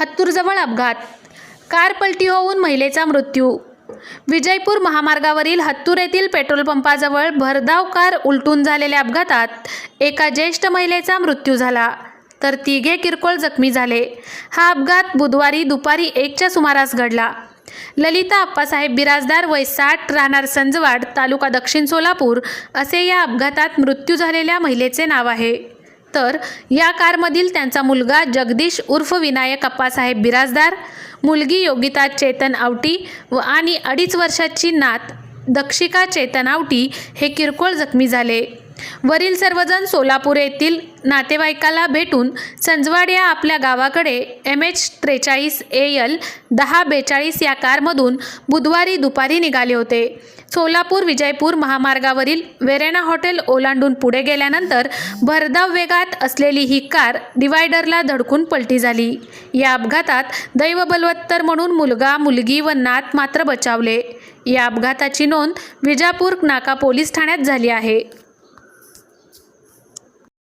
हत्तूरजवळ अपघात. कार पलटी होऊन महिलेचा मृत्यू. विजयपूर महामार्गावरील हत्तूर येथील पेट्रोल पंपाजवळ भरधाव कार उलटून झालेल्या अपघातात एका ज्येष्ठ महिलेचा मृत्यू झाला. तर तिघे किरकोळ जखमी झाले. हा अपघात बुधवारी दुपारी एकच्या सुमारास घडला. ललिता अप्पासाहेब बिराजदार वय साठ राहणार संजवाड तालुका दक्षिण सोलापूर असे या अपघातात मृत्यू झालेल्या महिलेचे नाव आहे. तर या कारमधील त्यांचा मुलगा जगदीश उर्फ विनायक अप्पासाहेब बिराजदार मुलगी योगिता चेतन आवटी व आणि अडीच वर्षाची नात दक्षिका चेतन आवटी हे किरकोळ जखमी झाले. वरील सर्वजण सोलापूर येथील नातेवाईकाला भेटून संजवाड या आपल्या गावाकडे एम एच त्रेचाळीस ए एल दहा बेचाळीस या कारमधून बुधवारी दुपारी निघाले होते. सोलापूर विजयपूर महामार्गावरील वेरेना हॉटेल ओलांडून पुढे गेल्यानंतर भरधाव वेगात असलेली ही कार डिवायडरला धडकून पलटी झाली. या अपघातात दैव बलवत्तर म्हणून मुलगा मुलगी व नात मात्र बचावले. या अपघाताची नोंद विजापूर नाका पोलीस ठाण्यात झाली आहे.